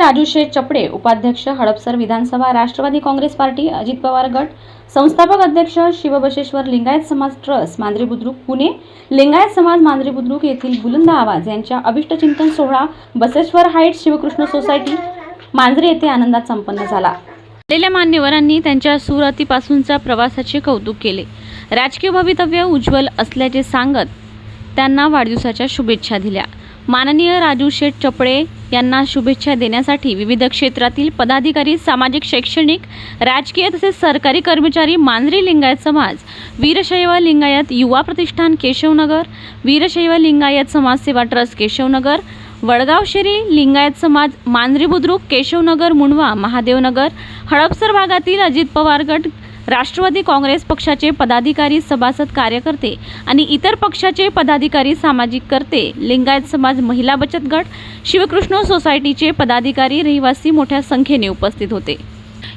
राजू शेठ चपडे उपाध्यक्ष हडपसर विधानसभा राष्ट्रवादी काँग्रेस पार्टी अजित पवार गट संस्थापक अध्यक्ष शिवबशेश्वर लिंगायत समाज ट्रस्ट मांजरी बुद्रुक पुणे लिंगायत समाज मांजरी बुद्रुक येथील बुलंद आवाज यांच्या अभिष्टचिंतन सोहळा बसेश्वर हाईट्स शिवकृष्ण सोसायटी मांजरी येथे आनंदात संपन्न झाला. आलेल्या मान्यवरांनी त्यांच्या सुरतीपासूनच्या प्रवासाचे कौतुक केले. राजकीय भवितव्य उज्ज्वल असल्याचे सांगत त्यांना वाढदिवसाच्या शुभेच्छा दिल्या. माननीय राजू शेठ चपडे यांना शुभेच्छा देण्यासाठी विविध क्षेत्रातील पदाधिकारी सामाजिक शैक्षणिक राजकीय तसेच सरकारी कर्मचारी मांजरी लिंगायत समाज वीरशैव लिंगायत युवा प्रतिष्ठान केशवनगर वीरशैव लिंगायत समाजसेवा ट्रस्ट केशवनगर वडगाव शेरी लिंगायत समाज मांजरी बुद्रुक केशवनगर मुंडवा महादेवनगर हडपसर भागातील अजित पवार गट राष्ट्रवादी काँग्रेस पक्षाचे पदाधिकारी सभासद कार्यकर्ते आणि इतर पक्षाचे पदाधिकारी सामाजिक कर्ते लिंगायत समाज महिला बचत गट शिवकृष्ण सोसायटीचे पदाधिकारी रहिवासी मोठ्या संख्येने उपस्थित होते.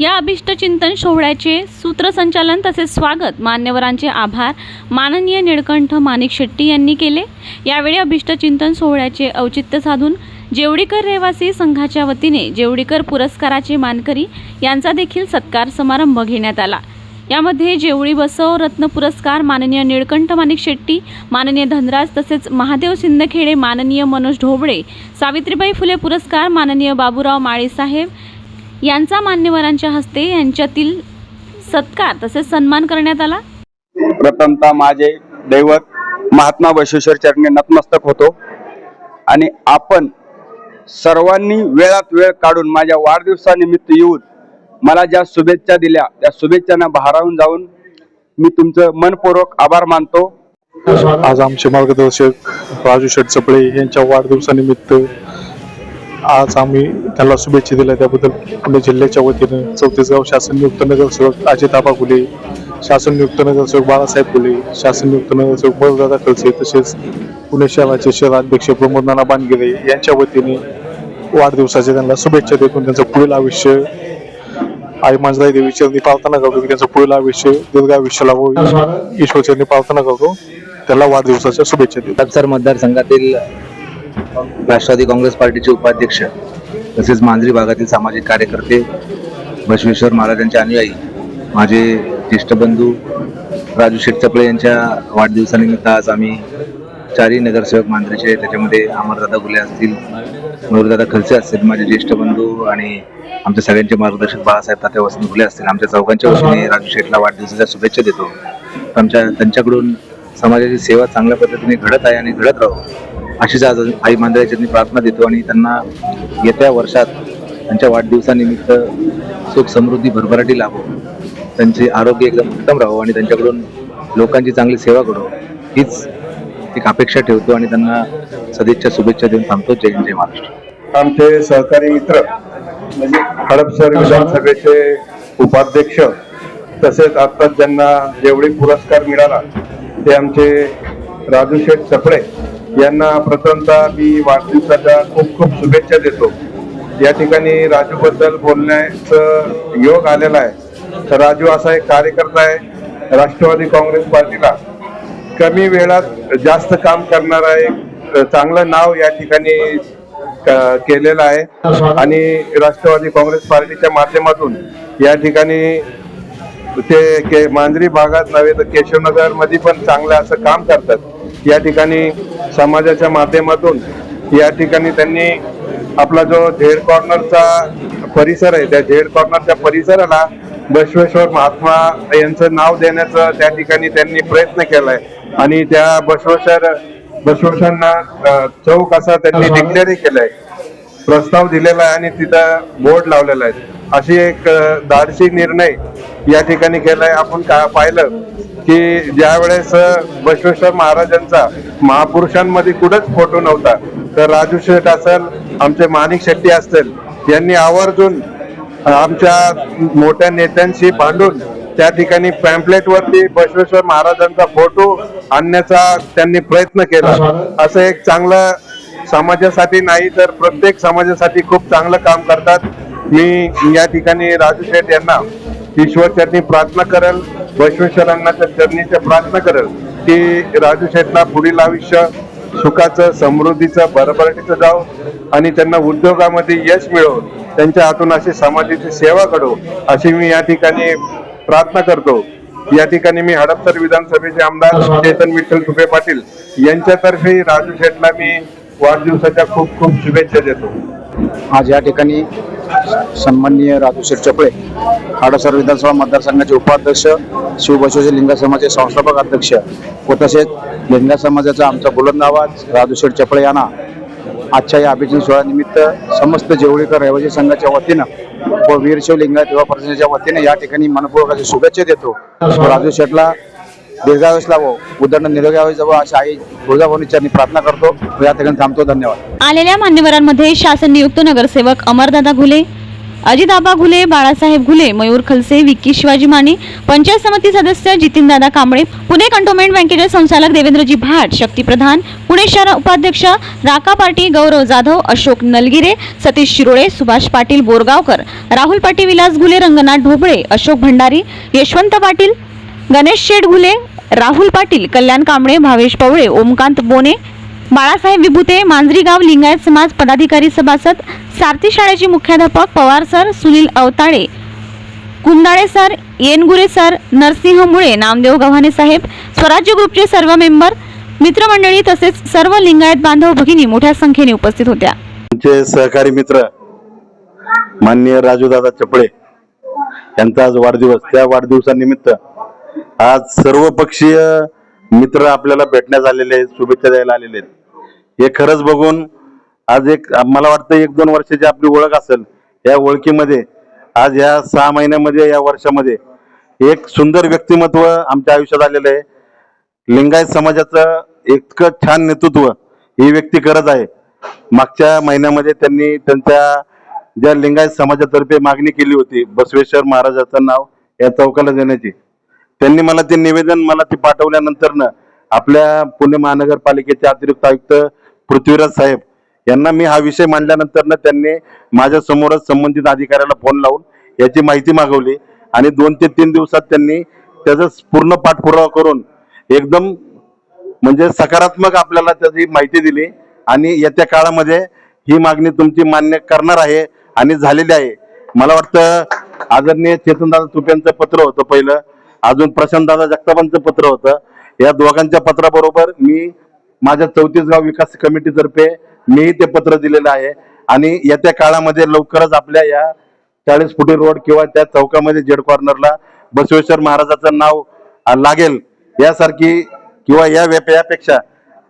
या अभिष्टचिंतन सोहळ्याचे सूत्रसंचालन तसेच स्वागत मान्यवरांचे आभार माननीय निळकंठ माणिक शेट्टी यांनी केले. यावेळी अभिष्टचिंतन सोहळ्याचे औचित्य साधून जेवडीकर रहिवासी संघाच्या वतीने जेवडीकर पुरस्काराचे मानकरी यांचा देखील सत्कार समारंभ घेण्यात आला. यामध्ये जेवळी बसव रत्न पुरस्कार माननीय निळकंठ माणिक शेट्टी माननीय धनराज तसेच महादेव सिंदखेडे माननीय मनोज ढोबळे सावित्रीबाई फुले पुरस्कार माननीय बाबूराव माळीसाहेब यांचा मान्यवरांच्या हस्ते यांच्यातील सत्कार तसेच सन्मान करण्यात आला. प्रथमता माझे दैवत महात्मा बसवेश्वर चरणी नतमस्तक होतो आणि आपण सर्वांनी वेळात वेळ काढून माझ्या वाढदिवसानिमित्त येऊन मला ज्या शुभेच्छा दिल्या त्या शुभेच्छांना भारावून जाऊन मी तुमचं मनपूर्वक आभार मानतो. आज आमचे मार्गदर्शक राजू शेठ चपळे यांच्या वाढदिवसानिमित्त आज आम्ही त्यांना शुभेच्छा दिल्या. त्याबद्दल पुणे जिल्ह्याच्या वतीनं चौतीसगाव शासन नियुक्त नगरसेवक अजित आबा गुले शासन नियुक्त नगरसेवक बाळासाहेब गुले शासन नियुक्त नगरसेवक बळदादा खलसे तसेच पुणे शहराचे शहराध्यक्ष प्रमोद नाना बानगिरे यांच्या वतीने वाढदिवसाच्या त्यांना शुभेच्छा देतो. त्यांचं पुढील आयुष्य आई मांजराई देवी चरणी प्रार्थना करतो की त्यांचं पुढील आयुष्य दीर्घ आयुष्य लाभो ईश्वर चरणी प्रार्थना करतो. त्याला वाढदिवसाच्या शुभेच्छा देतो. सर मतदारसंघातील राष्ट्रवादी काँग्रेस पार्टीचे उपाध्यक्ष तसेच मांजरी भागातील सामाजिक कार्यकर्ते बसवेश्वर महाराजांचे अनुयायी माझे ज्येष्ठ बंधू राजू शेटचपळे यांच्या वाढदिवसानिमित्त आज आम्ही चारही नगरसेवक मांजरीचे त्याच्यामध्ये अमरदादा गुले असतील नूरदादा खलसे असतील माझे ज्येष्ठ बंधू आणि आमच्या सगळ्यांचे मार्गदर्शक बाळासाहेब तात्या वसंत असतील. आमच्या चौघांच्या वतीने राजू शेठला वाढदिवसाच्या शुभेच्छा देतो. आमच्या त्यांच्याकडून समाजाची सेवा चांगल्या पद्धतीने घडत आहे आणि घडत राहू अशीच आज आई मांजराची प्रार्थना देतो आणि त्यांना येत्या वर्षात त्यांच्या वाढदिवसानिमित्त सुख समृद्धी भरभराटी लाभो. त्यांचे आरोग्य एकदम उत्तम राहो आणि त्यांच्याकडून लोकांची चांगली सेवा करू. हीच एक अपेक्षा ठेवतो आणि त्यांना सदिच्छा शुभेच्छा देऊन थांबतो. जय हिंद जय महाराष्ट्र. आमचे सहकारी मित्र म्हणजे हडपसर विधानसभेचे उपाध्यक्ष तसेच आता ज्यांना जेवढे पुरस्कार मिळाला ते आमचे राजू शेठ चपडे यांना प्रथमतः मी वाढदिवसाच्या खूप खूप शुभेच्छा देतो. या ठिकाणी राजू बद्दल बोलण्याचं योग आलेला आहे. तर राजू असा एक कार्यकर्ता आहे राष्ट्रवादी काँग्रेस पार्टीला. कमी वेळात जास्त काम करणारा एक चांगलं नाव या ठिकाणी केलेलं आहे. आणि राष्ट्रवादी काँग्रेस पार्टीच्या माध्यमातून या ठिकाणी ते के मांजरी भागात नव्हे तर केशवनगरमध्ये पण चांगलं असं काम करतात. या ठिकाणी समाजाच्या माध्यमातून या ठिकाणी त्यांनी आपला जो झेड कॉर्नरचा परिसर आहे त्या झेड कॉर्नरच्या परिसराला बसवेश्वर महात्मा यांचं नाव देण्याचं त्या ठिकाणी त्यांनी प्रयत्न केलाय. आणि त्या बसवेश्वर बसवेश्वरांना अं, चौक असा त्यांनी डिक्लेअर केलाय. प्रस्ताव दिलेला आहे आणि तिथं बोर्ड लावलेला आहे. अशी एक धाडसी निर्णय या ठिकाणी केलाय. आपण का पाहिलं की ज्या वेळेस बसवेश्वर महाराजांचा महापुरुषांमध्ये कुठंच फोटो नव्हता तर राजू शेठ असेल आमचे माणिक शेट्टी असतील यांनी आवर्जून आमच्या मोठ्या नेत्यांशी भांडून त्या ठिकाणी पॅम्पलेट वरती बसवेश्वर महाराजांचा फोटो आणण्याचा त्यांनी प्रयत्न केला. असं एक चांगलं समाजासाठी नाही तर प्रत्येक समाजासाठी खूप चांगलं काम करतात. मी या ठिकाणी राजू शेठ यांना ईश्वर चरणी प्रार्थना करेल बसवेश्वरांना त्या चरणीच्या प्रार्थना करेल की राजू शेठला पुढील आयुष्य सुखाचं समृद्धीचं भरभराटीचं जाव आणि त्यांना उद्योगामध्ये यश मिळो त्यांच्या हातून अशी समाजाची सेवा घडो अशी मी या ठिकाणी प्रार्थना करतो. या ठिकाणी मी हडपसर विधानसभेचे आमदार चेतन विठ्ठल सुपे पाटील यांच्यातर्फे राजू शेटला मी वाढदिवसाच्या खूप खूप शुभेच्छा देतो. आज या ठिकाणी सन्माननीय राजूशेठ चपळे हाडसर विधानसभा मतदारसंघाचे उपाध्यक्ष शिवबसवेश्वर लिंगा समाजाचे संस्थापक अध्यक्ष व तसेच लिंगा समाजाचा आमचा बुलंद आवाज राजूशेठ चपळे यांना आजच्या या अभिजित सोहळ्यानिमित्त समस्त जेवळीकर रहिवासी संघाच्या वतीनं व वीरशिव लिंगायत युवा परिषदेच्या वतीने या ठिकाणी मनपूर्वक शुभेच्छा देतो. राजू शेठला दीर्घायुष लावो उदंड निरोगी जावं अशा आई तुळजाभवानी प्रार्थना करतो. या ठिकाणी थांबतो. धन्यवाद. आलेल्या मान्यवरांमध्ये शासन नियुक्त नगरसेवक अमरदादा घुले अजितआबा घुले बाळासाहेब घुले मयूर खलसे विक्की शिवाजी माने पंचायत समिती सदस्य जितीनदादा कांबळे पुणे कंटोनमेंट बँकेचे संचालक देवेंद्रजी भाट शक्ती प्रधान पुणे शहर उपाध्यक्ष राका पाटी गौरव जाधव अशोक नलगिरे सतीश शिरोळे सुभाष पाटील बोरगावकर राहुल पाटील विलास घुले रंगनाथ ढोबळे अशोक भंडारी यशवंत पाटील गणेश शेठ घुले राहुल पाटील कल्याण कांबळे भावेश पवळे ओमकांत बोने बाळासाहेब विभूते मांजरीगाव लिंगायत समाज पदाधिकारी सभासद सारथी शाळेचे मुख्याध्यापक Pawar sir Sunil Avatale Kundale sir Yengure sir Narsinh Mule Namdev Gavhane साहेब स्वराज्य ग्रुपचे सर्व मेंबर मित्रमंडळी तसेच सर्व लिंगायत बांधव भगिनी मोठ्या संख्येने उपस्थित होत्या. आमचे सहकारी मित्र माननीय राजूदादा चपळे यांचा आज वाढदिवस. त्या वाढदिवसानिमित्त आज सर्व पक्षीय मित्र आपल्याला भेटण्यास आलेले आहेत शुभेच्छा द्यायला आलेले आहेत. हे खरंच बघून आज एक मला वाटतं एक दोन वर्षाची आपली ओळख असेल या ओळखीमध्ये. आज या सहा महिन्यामध्ये या वर्षामध्ये एक सुंदर व्यक्तिमत्व आमच्या आयुष्यात आलेलं आहे. लिंगायत समाजाचं इतकं छान नेतृत्व ही व्यक्ती करत आहे. मागच्या महिन्यामध्ये त्यांनी त्यांच्या ज्या लिंगायत समाजातर्फे मागणी केली होती बसवेश्वर महाराजाचं नाव या चौकाला देण्याची त्यांनी मला ते निवेदन मला ते पाठवल्यानंतर आपल्या पुणे महानगरपालिकेचे अतिरिक्त आयुक्त पृथ्वीराज साहेब यांना मी हा विषय मांडल्यानंतर त्यांनी माझ्या समोरच संबंधित अधिकाऱ्याला फोन लावून याची माहिती मागवली आणि दोन ते तीन दिवसात त्यांनी त्याचा पूर्ण पाठपुरावा करून एकदम म्हणजे सकारात्मक आपल्याला त्याची माहिती दिली आणि येत्या काळामध्ये ही मागणी तुमची मान्य करणार आहे आणि झालेली आहे. मला वाटतं आदरणीय चेतनदादा तुप्यांचं पत्र होतं पहिलं अजून प्रशांतदादा जगतापांचं पत्र होतं. या दोघांच्या पत्राबरोबर मी माझ्या चौतीस गाव विकास कमिटीतर्फे मीही ते पत्र दिलेलं आहे. आणि येत्या काळामध्ये लवकरच आपल्या या चाळीस फुटी रोड किंवा त्या चौकामध्ये जेड कॉर्नरला बसवेश्वर महाराजाचं नाव लागेल यासारखी किंवा या व्याप- यापेक्षा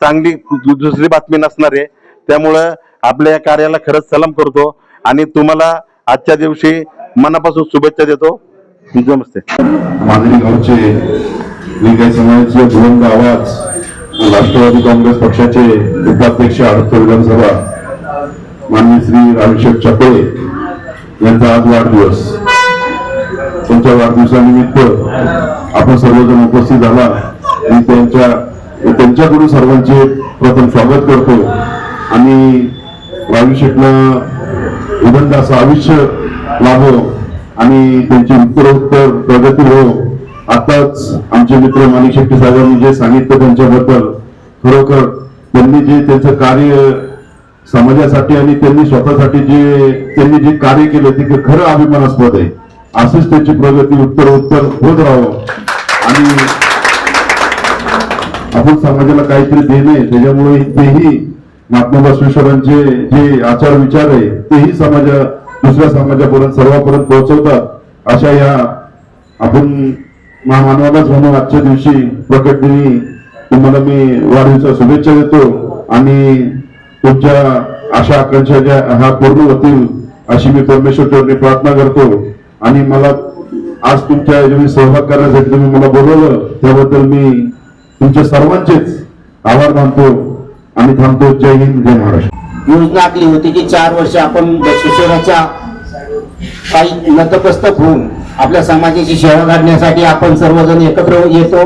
चांगली दुसरी बातमी नसणार. आहे त्यामुळं आपल्या या कार्याला खरंच सलाम करतो आणि तुम्हाला आजच्या दिवशी मनापासून शुभेच्छा देतो. नमस्ते. मांजरी गावचे समाजाचे आवाज राष्ट्रवादी काँग्रेस पक्षाचे उपाध्यक्ष आडत्तर विधानसभा माननीय श्री अभिषेक चपळे यांचा आज वाढदिवस. त्यांच्या वाढदिवसानिमित्त आपण सर्वजण उपस्थित झाला. आणि त्यांच्या त्यांच्याकडून सर्वांचे प्रथम स्वागत करतो. आणि राजू शेठला उदंड असं आयुष्य लाभो आणि त्यांची उत्तरोत्तर प्रगती हो आताच आमचे मित्र माणिक शेट्टी साहेबांनी जे सांगितलं त्यांच्याबद्दल खरोखर त्यांनी जे त्यांचं कार्य समाजासाठी आणि त्यांनी स्वतःसाठी जे त्यांनी जे कार्य केलं ते खरं अभिमानास्पद आहे. असेच त्यांची प्रगती उत्तर उत्तर होत राहावं. आणि आपण समाजाला काहीतरी देणे त्याच्यामुळे तेही महात्मा बसवेश्वरांचे जे आचार विचार आहे तेही समाजा दुसऱ्या समाजापर्यंत सर्वांपर्यंत पोहोचवतात. अशा या आपण महामानवालाच म्हणून आजच्या दिवशी प्रकट दिनी. तुम्हाला मी वाढदिवसा शुभेच्छा देतो आणि तुमच्या आशा आकांक्षा ज्या ह्या पूर्ण होतील अशी मी परमेश्वर चरणी प्रार्थना करतो. आणि मला आज तुमच्या याच्यामध्ये सहभाग करण्यासाठी तुम्ही मला बोलवलं त्याबद्दल मी तुमच्या सर्वांचेच आभार मानतो आणि थांबतो. जय हिंद जय महाराष्ट्र. योजना आखली होती की चार वर्ष आपण शिक्षणाच्या काही नतमस्तक होऊन आपल्या समाजाची सेवा काढण्यासाठी आपण सर्वजण एकत्र येतो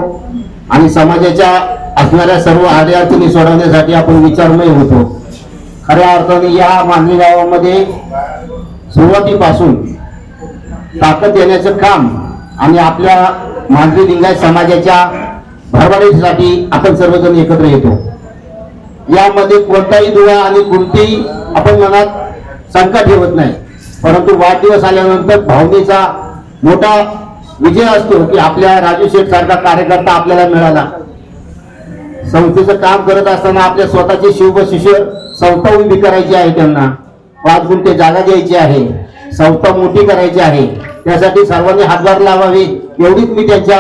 आणि समाजाच्या असणाऱ्या सर्व अडचणी सोडवण्यासाठी आपण विचारमय होतो. खऱ्या अर्थाने या मानवी गावामध्ये सुरुवातीपासून ताकद देण्याचं काम आणि आपल्या मानवी लिंगायत समाजाच्या भरभराटीसाठी आपण सर्वजण एकत्र येतो. यामध्ये कोणताही दुवा आणि कोणतीही आपण मनात शंका ठेवत नाही. परंतु वाढदिवस आल्यानंतर भावनेचा मोठा विजय असतो की आपल्या राजू शेठ सारखा कार्यकर्ता आपल्याला मिळाला. संस्थेचं काम करत असताना आपल्या स्वतःची शिवशिष्य संस्था उभी करायची आहे त्यांना. पाच गुंठे जागा द्यायची आहे. संस्था मोठी करायची आहे. त्यासाठी सर्वांनी हातभार लावावे. एवढीच मी त्यांच्या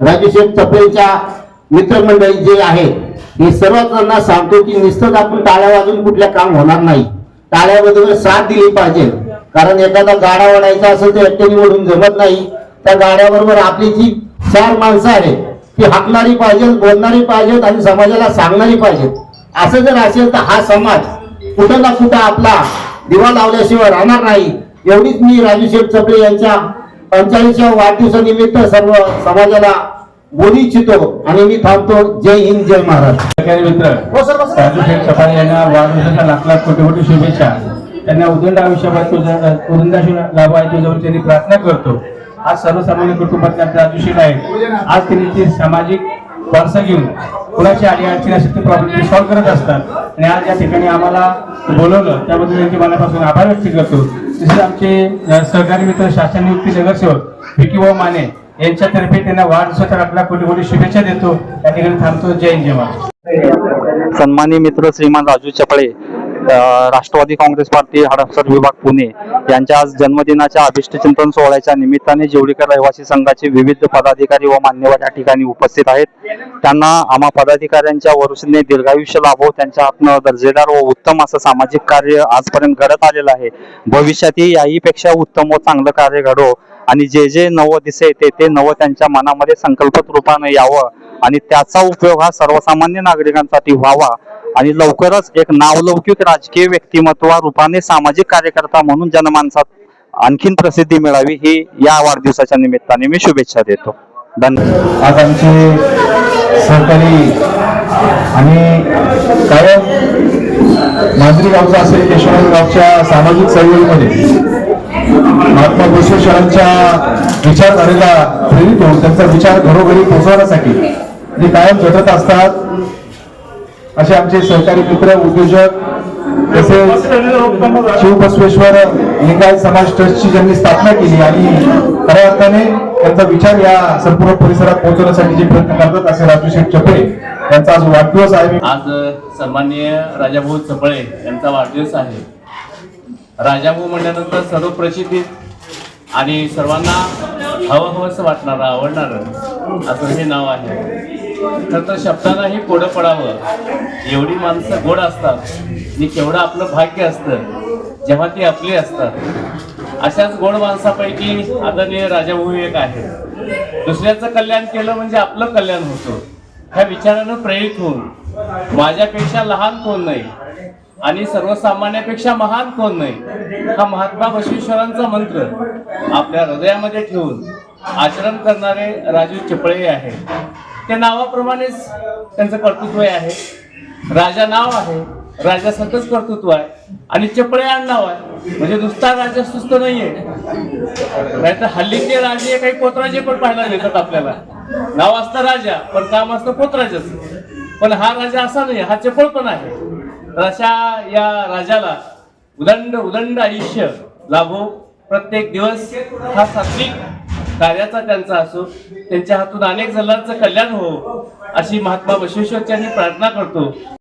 राजूशेठ चपळेच्या मित्रमंडळी जे आहे हे सर्वजणांना सांगतो की निश्चित आपण टाळ्या वाजून कुठल्या काम होणार नाही. टाळ्याबद्दल साथ दिली पाहिजे. कारण एखादा गाडा ओढायचा असेल तर एकट्याने ओढून जमत नाही. त्या गाड्याबरोबर आपली जी चार माणसं आहेत ती हाकणारी पाहिजेत बोलणारी पाहिजेत आणि समाजाला सांगणारी पाहिजेत. असं जर असेल तर हा समाज कुठं ना कुठं आपला दिवा लावल्याशिवाय राहणार नाही. एवढीच मी राजू शेठ चपळे यांच्या पंचाळीसच्या वाढदिवसानिमित्त सर्व समाजाला बोलू इच्छितो आणि मी थांबतो. जय हिंद जय महाराष्ट्र. सहकारी मित्र राजू शेठ सफारी यांना वाढदिवसाच्या लाख लाख कोटी कोटी शुभेच्छा. त्यांना उदंड आयुष्यात तुझा उदंड लाभ त्यांनी प्रार्थना करतो. आज सर्वसामान्य कुटुंबातल्या आपले राजू आहेत आज त्यांनी सामाजिक वारसा घेऊन कुणाची आली अडचणी असेल ते प्रॉब्लेम सॉल्व्ह करत असतात. आणि आज या ठिकाणी आम्हाला बोलवलं त्याबद्दल त्यांचे मनापासून आभार व्यक्त करतो. तसेच आमचे सहकारी मित्र शासन नियुक्ती नगरसेवक विकी माने यांच्यातर्फे त्यांना वाढदिवसाच्या लाख कोटी कोटी शुभेच्छा देतो. या ठिकाणी थांबतो. जय हिंद जय सन्मानी मित्र श्रीमान राजू चपळे राष्ट्रवादी काँग्रेस पार्टी हडपसर विभाग पुणे यांच्या आज जन्मदिनाच्या अभिष्टचिंतन सोहळ्याच्या निमित्ताने जेवढीकर रहिवासी संघाचे विविध पदाधिकारी व मान्यवर या ठिकाणी उपस्थित आहेत. त्यांना आम्हा पदाधिकाऱ्यांच्या वरुषेने दीर्घायुष्य लाभो त्यांच्या हातनं दर्जेदार व उत्तम असं सामाजिक कार्य आजपर्यंत घडत आलेलं आहे. भविष्यातही याहीपेक्षा उत्तम व चांगलं कार्य घडो आणि जे जे नवं दिसे ते ते नवं त्यांच्या मनामध्ये संकल्पत रूपाने यावं आणि त्याचा उपयोग हा सर्वसामान्य नागरिकांसाठी व्हावा आणि लवकरच एक नावलौकिक राजकीय व्यक्तिमत्व रूपाने सामाजिक कार्यकर्ता म्हणून जनमानसात आणखीन प्रसिद्धी मिळावी ही या वाढदिवसाच्या निमित्ताने मी शुभेच्छा देतो. धन्यवाद. आज आमचे सहकारी आणि कायम मांजरी गावचा असेल केशवराज गावच्या सामाजिक चळवळीमध्ये महात्मा बसवेश्वरांच्या विचारधारेला प्रेरित होऊन त्यांचा विचार घरोघरी पोहोचवण्यासाठी ते कायम झटत असतात. असे आमचे सहकारी मित्र उद्योजक तसेच शिवबसवेश्वर लिंगायत समाज ट्रस्टची ज्यांनी स्थापना केली आणि खऱ्या अर्थाने त्यांचा विचार या संपूर्ण परिसरात पोहोचवण्यासाठी जे प्रयत्न करतात असे राजू शेठ चपळे यांचा आज वाढदिवस आहे. आज सन्माननीय राजाभाऊ चपळे यांचा वाढदिवस आहे. राजाभाऊ म्हणल्यानंतर सर्व प्रसिद्धीत आणि सर्वांना हवं हवंसं वाटणारं आवडणारं असं हे नाव आहे. तर शब्दांनाही कोडं पडावं. एवढी माणसं गोड असतात. आणि केवढं आपलं भाग्य असतं. जेव्हा ती आपली असतात. अशाच गोड माणसापैकी आदरणीय राजाभाऊ एक आहे दुसऱ्याचं कल्याण केलं म्हणजे आपलं कल्याण होतं. ह्या विचारानं प्रेरित होऊन. माझ्यापेक्षा लहान कोण नाही? आणि सर्वसामान्यापेक्षा महान कोण नाही? हा महात्मा बसवेश्वरांचा मंत्र आपल्या हृदयामध्ये ठेवून आचरण करणारे राजू चिपळे आहे त्या नावाप्रमाणेच त्यांचं कर्तृत्व आहे. राजा नाव आहे. राजा सतच कर्तृत्व आहे. आणि चपळे नाव आहे. म्हणजे नुसता राजा सुस्त नाहीये. नाहीतर हल्लीचे राजे काही पोतराजे पण पाहायला मिळतात आपल्याला. नाव असतं राजा पण काम असतं पोतराजाच. पण हा राजा असा नाही हा चपळ पण आहे. अशा या राजाला उदंड उदंड आयुष्य लाभो. प्रत्येक दिवस हा सात्विक कार्याचा त्यांचा असो त्यांच्या हातून अनेक जणांचं कल्याण हो अशी महात्मा बसवेश्वरच्यांनी प्रार्थना करतो.